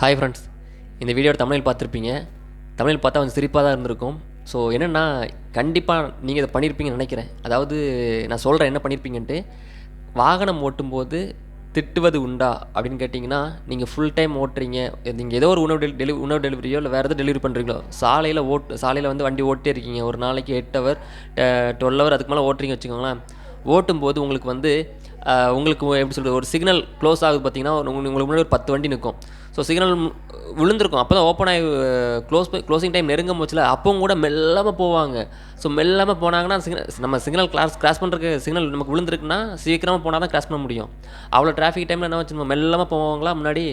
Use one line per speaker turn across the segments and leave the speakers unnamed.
Hi friends இந்த வீடியோட தமிழில் பார்த்துருப்பீங்க. தமிழில் பார்த்தா கொஞ்சம் சிரிப்பாக தான் இருந்திருக்கும். ஸோ என்னென்னா கண்டிப்பாக நீங்கள் இதை பண்ணியிருப்பீங்கன்னு நினைக்கிறேன். அதாவது நான் சொல்கிறேன் என்ன பண்ணியிருப்பீங்கன்ட்டு வாகனம் ஓட்டும்போது திட்டுவது உண்டா அப்படின்னு கேட்டிங்கன்னா நீங்கள் ஃபுல் டைம் ஓட்டுறீங்க. நீங்கள் ஏதோ ஒரு உணவு டெலி உணவு டெலிவரியோ இல்லை வேறு எதாவது டெலிவரி பண்ணுறீங்களோ சாலையில் ஓட்டு சாலையில் வந்து வண்டி ஓட்டே இருக்கீங்க. ஒரு நாளைக்கு எயிட் ஹவர் டுவெல் ஹவர் அதுக்கு மேலே ஓட்டுறீங்க வச்சுக்கோங்களேன். ஓட்டும்போது உங்களுக்கு வந்து உங்களுக்கு எப்படி சொல்கிறது ஒரு சிக்னல் க்ளோஸ் ஆகுது பார்த்தீங்கன்னா உங்களுக்கு முன்னாடி ஒரு பத்து வண்டி நிற்கும். ஸோ சிக்னல் விழுந்திருக்கும். அப்போ தான் ஓப்பன் ஆகி க்ளோஸ் க்ளோசிங் டைம் நெருங்க போச்சுல அப்பவும் கூட மெல்லாமல் போவாங்க. ஸோ மெல்லாமல் போனாங்கன்னா சிக்னல் நம்ம சிக்னல் கிளாஸ் கிராஸ் பண்ணுறதுக்கு சிக்னல் நமக்கு விழுந்திருக்குன்னா சீக்கிரமாக போனால் தான் கிராஸ் பண்ண முடியும். அவ்வளோ டிராஃபிக் டைமில் என்ன வச்சு மெல்லாமல் போவாங்களா முன்னாடி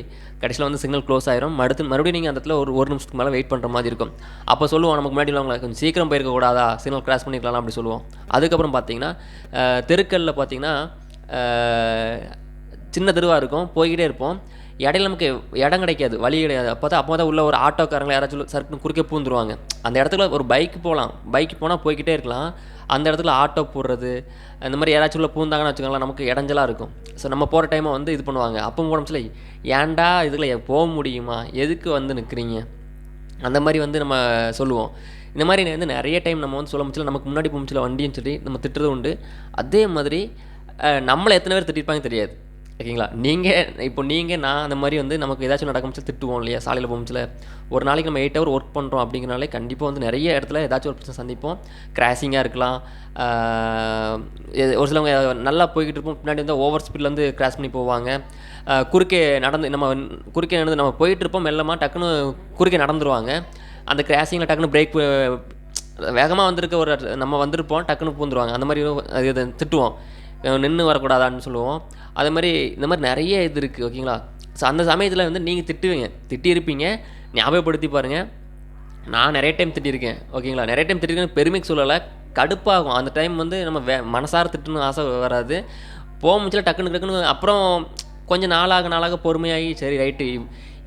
கடைசியில் வந்து சிக்னல் க்ளோஸ் ஆயிரும். அடுத்து மறுபடியும் நீங்கள் அந்த இடத்துல ஒரு ஒரு நிமிஷத்துக்கு மேலே வெயிட் பண்ணுற மாதிரி இருக்கும். அப்போ சொல்லுவோம் நமக்கு முன்னாடி உள்ளவங்களை கொஞ்சம் சீக்கிரம் போயிருக்க கூடாதா சிக்னல் கிராஸ் பண்ணிக்கலாம் அப்படி சொல்லுவோம். அதுக்கப்புறம் பார்த்தீங்கன்னா அஹ், தெருக்கல்ல பார்த்தீங்கன்னா சின்ன தெருவாக இருக்கும். போய்கிட்டே இருப்போம். இடையில நமக்கு இடம் கிடைக்காது வழி கிடையாது. அப்போ தான் அப்போ தான் உள்ள ஒரு ஆட்டோக்காரங்களை யாராச்சும் சருக்குன்னு குறுக்கே பூந்துருவாங்க. அந்த இடத்துல ஒரு பைக் போகலாம் பைக் போனால் போய்கிட்டே இருக்கலாம். அந்த இடத்துல ஆட்டோ போடுறது அந்த மாதிரி யாராச்சும் உள்ள பூந்தாங்கன்னு வச்சுக்கோங்களேன் நமக்கு இடைஞ்சலாக இருக்கும். ஸோ நம்ம போகிற டைமை வந்து இது பண்ணுவாங்க. அப்போ போன சொல்லி ஏன்டா இதில் போக முடியுமா? எதுக்கு வந்து நிற்கிறீங்க அந்த மாதிரி வந்து நம்ம சொல்லுவோம். இந்த மாதிரி வந்து நிறைய டைம் நம்ம வந்து சொல்ல முடியல. நமக்கு முன்னாடி போமிச்சில் வண்டின்னு சொல்லி நம்ம திட்டுறது உண்டு. அதே மாதிரி நம்மளை எத்தனை பேர் திட்டிருப்பாங்க தெரியாது. ஓகேங்களா? நீங்கள் இப்போ நீங்கள் நான் அந்த மாதிரி வந்து நமக்கு ஏதாச்சும் நடக்கும்போது திட்டுவோம் இல்லையா? சாலையில் போகும்போது ஒரு நாளைக்கு நம்ம எயிட் ஹவர் ஒர்க் பண்ணுறோம் அப்படிங்கிறனாலே கண்டிப்பாக வந்து நிறைய இடத்துல ஏதாச்சும் ஒரு பிரச்சனை சந்திப்போம். கிராசிங்காக இருக்கலாம். ஒரு சிலவங்க நல்லா போய்கிட்டு இருப்போம். பின்னாடி வந்து ஓவர் ஸ்பீடில் வந்து கிராஸ் பண்ணி போவாங்க. குறுக்கே நடந்து நம்ம குறுக்கே நடந்து நம்ம போயிட்டுருப்போம் மெல்லமாக டக்குன்னு குறுக்கே நடந்துருவாங்க. அந்த கிராசிங்கில் டக்குன்னு பிரேக் வேகமாக வந்திருக்க ஒரு நம்ம வந்திருப்போம். டக்குன்னு பூந்துருவாங்க. அந்த மாதிரி திட்டுவோம். நின்று வரக்கூடாதான்னு சொல்லுவோம். அதே மாதிரி இந்த மாதிரி நிறைய இது இருக்குது ஓகேங்களா? ஸோ அந்த சமயத்தில் வந்து நீங்கள் திட்டுவீங்க. திட்டியிருப்பீங்க. ஞாபகப்படுத்தி பாருங்கள் நான் நிறைய டைம் திட்டியிருக்கேன் ஓகேங்களா? நிறைய டைம் திட்டிருக்கேன் பெருமைக்கு சொல்லலை. கடுப்பாகும். அந்த டைம் வந்து நம்ம வே மனசார திட்டுன்னு ஆசை வராது. போக முடிச்சல டக்குன்னு டக்குன்னு அப்புறம் கொஞ்சம் நாளாக நாளாக பொறுமையாகி சரி ரைட்டு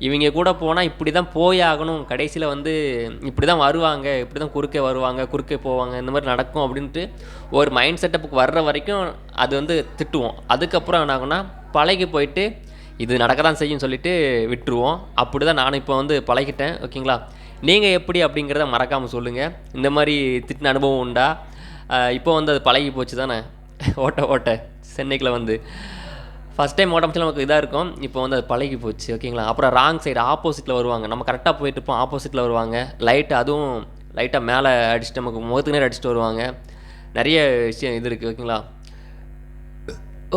இவங்க கூட போனால் இப்படி தான் போய் ஆகணும். கடைசியில் வந்து இப்படி தான் வருவாங்க இப்படி தான் குறுக்கே வருவாங்க குறுக்கே போவாங்க இந்த மாதிரி நடக்கும் அப்படின்ட்டு ஒரு மைண்ட் செட்டப்புக்கு வர்ற வரைக்கும் அது வந்து திட்டுவோம். அதுக்கப்புறம் என்ன ஆகும்னா பழகி போயிட்டு இது நடக்க தான் செய்யும் சொல்லிட்டு விட்டுருவோம். அப்படி தான் நான் இப்போ வந்து பழகிட்டேன் ஓகேங்களா? நீங்கள் எப்படி அப்படிங்கிறத மறக்காமல் சொல்லுங்கள் இந்த மாதிரி திட்டின அனுபவம் உண்டா? இப்போ வந்து அது பழகி போச்சு தானே ஓட்ட ஓட்ட சென்னைக்குள்ள வந்து. ஃபஸ்ட் டைம் ஓட்டமிச்சு நமக்கு இதாக இருக்கும். இப்போ வந்து அது பழகி போச்சு ஓகேங்களா அப்புறம் ராங் சைடு ஆப்போசிட்டில் வருவாங்க. நம்ம கரெக்டாக போயிட்டு இருப்போம் ஆப்போசிட்டில் வருவாங்க. லைட் அதுவும் லைட்டாக மேலே அடிச்சுட்டு நமக்கு முகத்துக்கு நேரம் அடிச்சுட்டு வருவாங்க. நிறைய விஷயம் இது இருக்குது ஓகேங்களா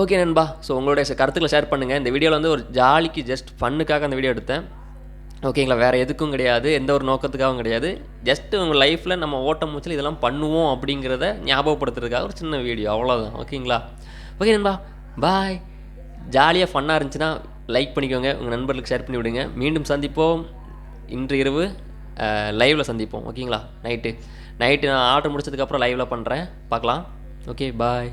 ஓகே நண்பா ஸோ உங்களுடைய கருத்துக்களை ஷேர் பண்ணுங்கள் இந்த வீடியோவில் வந்து ஒரு ஜாலிக்கு ஜஸ்ட் ஃபன்னுக்காக அந்த வீடியோ எடுத்தேன். ஓகேங்களா வேறு எதுக்கும் கிடையாது. எந்த ஒரு நோக்கத்துக்காகவும் கிடையாது. ஜஸ்ட்டு உங்கள் லைஃப்பில் நம்ம ஓட்டம் மூச்சில் இதெல்லாம் பண்ணுவோம் அப்படிங்கிறத ஞாபகப்படுத்துறதுக்காக ஒரு சின்ன வீடியோ அவ்வளோதான் ஓகேங்களா ஓகே நண்பா பாய் ஜாலியாக ஃபன்னாக இருந்துச்சுன்னா லைக் பண்ணிக்கோங்க. உங்கள் நண்பர்களுக்கு ஷேர் பண்ணி விடுங்க. மீண்டும் சந்திப்போம். இன்று இரவு லைவில் சந்திப்போம். ஓகேங்களா நைட்டு நைட்டு நான் ஆர்டர் முடிச்சதுக்கப்புறம் லைவில் பண்ணுறேன் பார்க்கலாம். Okay bye